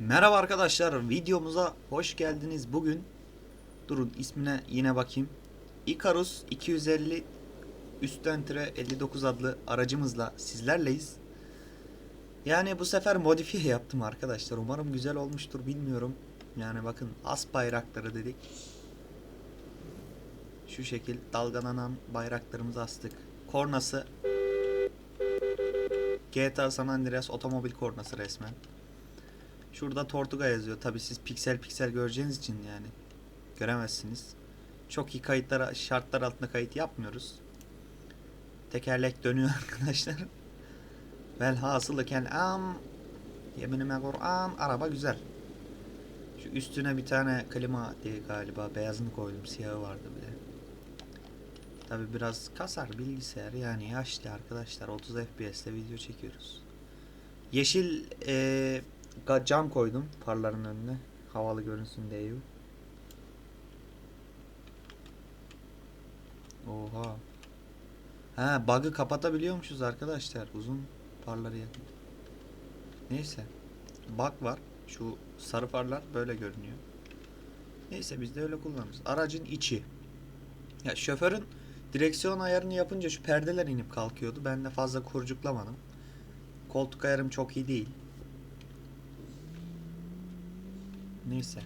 Merhaba arkadaşlar, videomuza hoş geldiniz. Bugün durun ismine yine bakayım. Icarus 250 üstten tire 59 adlı aracımızla sizlerleyiz. Yani bu sefer modifiye yaptım arkadaşlar. Umarım güzel olmuştur bilmiyorum. Yani bakın as bayrakları dedik. Şu şekil dalgalanan bayraklarımızı astık. Kornası GTA San Andreas otomobil kornası resmen. Şurada Tortuga yazıyor. Tabi siz piksel piksel göreceğiniz için yani göremezsiniz. Çok iyi kayıtlara şartlar altında kayıt yapmıyoruz. Tekerlek dönüyor arkadaşlar. Velhasılı kelam yeminime Kur'an araba güzel. Şu üstüne bir tane klima diye galiba beyazını koydum siyahı vardı bir de. Tabi biraz kasar bilgisayar yani yaşlı arkadaşlar 30 FPS'te video çekiyoruz. Yeşil eee cam koydum farların önüne. Havalı görünsün diye. Oha. Ha bug'ı kapatabiliyormuşuz arkadaşlar. Uzun farları yakın. Neyse. Bug var. Şu sarı farlar böyle görünüyor. Neyse biz de öyle kullanırız. Aracın içi. Ya şoförün direksiyon ayarını yapınca şu perdeler inip kalkıyordu. Ben de fazla kurcuklamadım. Koltuk ayarım çok iyi değil. Neyse.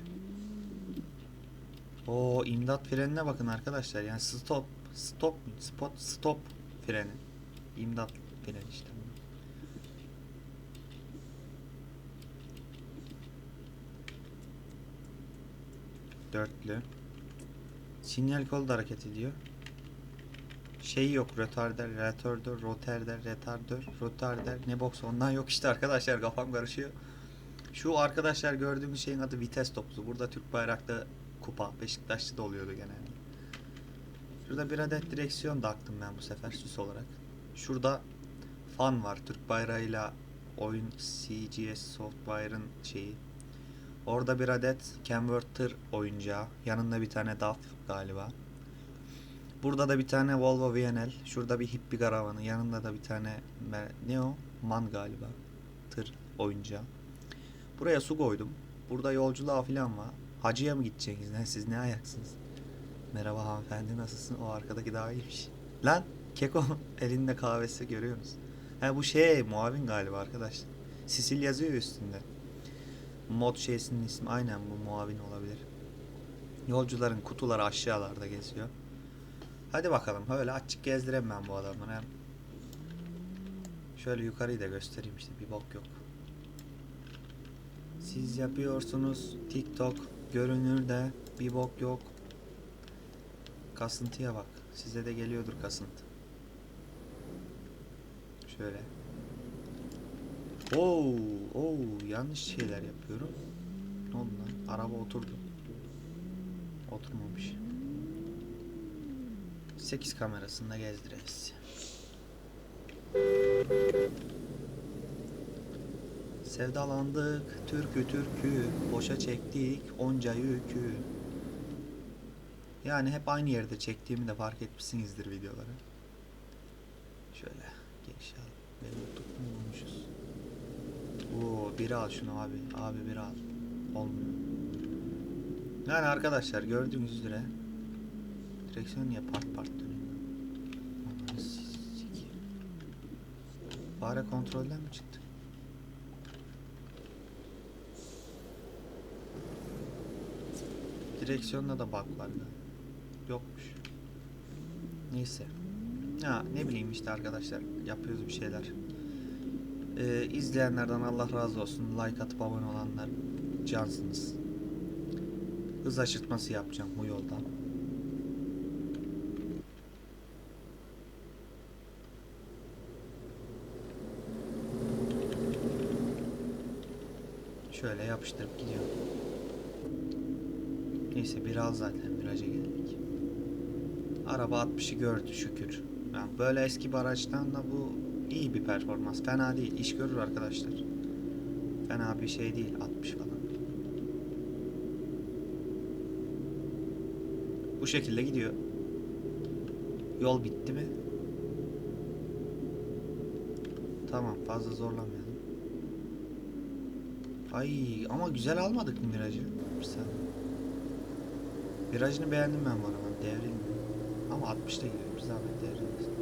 O imdat frenine bakın arkadaşlar. Yani stop, stop, spot, stop freni. İmdat freni işte. Dörtlü. Sinyal kolu da hareket ediyor. Şey yok retarder, retardör, rotarder, retardör, rotarder ne boks ondan yok işte arkadaşlar kafam karışıyor. Şu arkadaşlar gördüğümüz şeyin adı vites topuzu. Burada Türk bayraklı kupa. Beşiktaş'ta da oluyordu genelde. Şurada bir adet direksiyon taktım ben bu sefer süs olarak. Şurada fan var. Türk bayrağıyla oyun CGS Softwire'ın şeyi. Orada bir adet converter oyuncağı. Yanında bir tane DAF galiba. Burada da bir tane Volvo VNL. Şurada bir hippie karavanı. Yanında da bir tane ne o? Man galiba. Tır oyuncağı. Buraya su koydum. Burada yolculuğa falan var. Hacıya mı gideceksiniz lan siz ne ayaksınız? Merhaba hanımefendi nasılsın? O arkadaki daha iyiymiş. Lan Keko elinde kahvesi görüyorsunuz. Ha bu şey muavin galiba arkadaşlar. Sisil yazıyor üstünde. Mod şeysinin ismi aynen bu muavin olabilir. Yolcuların kutuları aşağılarda geziyor. Hadi bakalım öyle açık gezdireyim ben bu hem. Şöyle yukarıyı da göstereyim işte bir bok yok. Siz yapıyorsunuz TikTok görünürde bir bok yok. Kasıntıya bak. Size de geliyordur kasıntı. Şöyle. Oo, oo yanlış şeyler yapıyorum. Ne oldu lan? Araba oturdu. Oturmamış. 8 kamerasında gezdiririz. Sevdalandık türkü türkü boşa çektik onca yükü. Yani hep aynı yerde çektiğimi de fark etmişsinizdir videoları. Şöyle geniş al. Benim tuttum bulmuşuz. Oo biri al şunu abi. Abi biri al. Olmuyor. Yani arkadaşlar gördüğünüz üzere direksiyon niye part part dönüyor? Fare kontrolden mi çıktı? Direksiyonda da bug var galiba. Yokmuş. Neyse. Ya ne bileyim işte arkadaşlar yapıyoruz bir şeyler. Ee, izleyenlerden Allah razı olsun. Like atıp abone olanlar cansınız. Hız aşırtması yapacağım bu yoldan. Şöyle yapıştırıp gidiyorum. Neyse bir al zaten viraja geldik. Araba 60'ı gördü şükür. Yani böyle eski bir araçtan da bu iyi bir performans. Fena değil. İş görür arkadaşlar. Fena bir şey değil 60 falan. Bu şekilde gidiyor. Yol bitti mi? Tamam fazla zorlamayalım. Ay ama güzel almadık mı virajı? Bir saniye. Virajını beğendim ben bu arabanın. Devrilmiyor. Ama 60'ta gidiyor. Bir zahmet devrilmesin.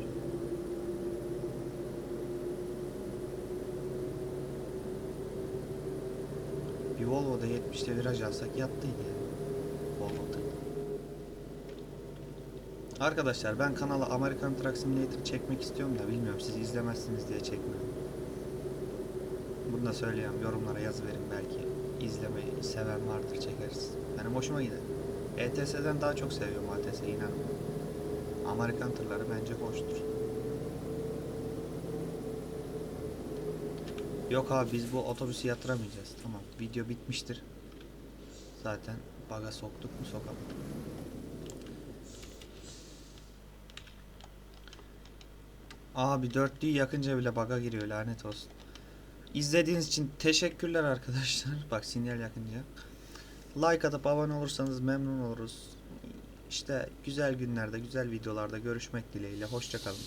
Bir Volvo'da 70'te viraj alsak yattıydı yani. Volvo tır. Arkadaşlar ben kanala American Truck Simulator çekmek istiyorum da bilmiyorum siz izlemezsiniz diye çekmiyorum. Bunu da söyleyeyim yorumlara yazıverin belki izlemeyi seven vardır çekeriz. Benim hoşuma gider. ETS'den daha çok seviyorum ATS inan. Amerikan tırları bence hoştur. Yok abi biz bu otobüsü yatıramayacağız. Tamam video bitmiştir. Zaten baga soktuk mu sokamadık. Abi dörtlüyü yakınca bile baga giriyor lanet olsun. İzlediğiniz için teşekkürler arkadaşlar. Bak sinyal yakınca. Like atıp abone olursanız memnun oluruz. İşte güzel günlerde, güzel videolarda görüşmek dileğiyle. Hoşçakalın.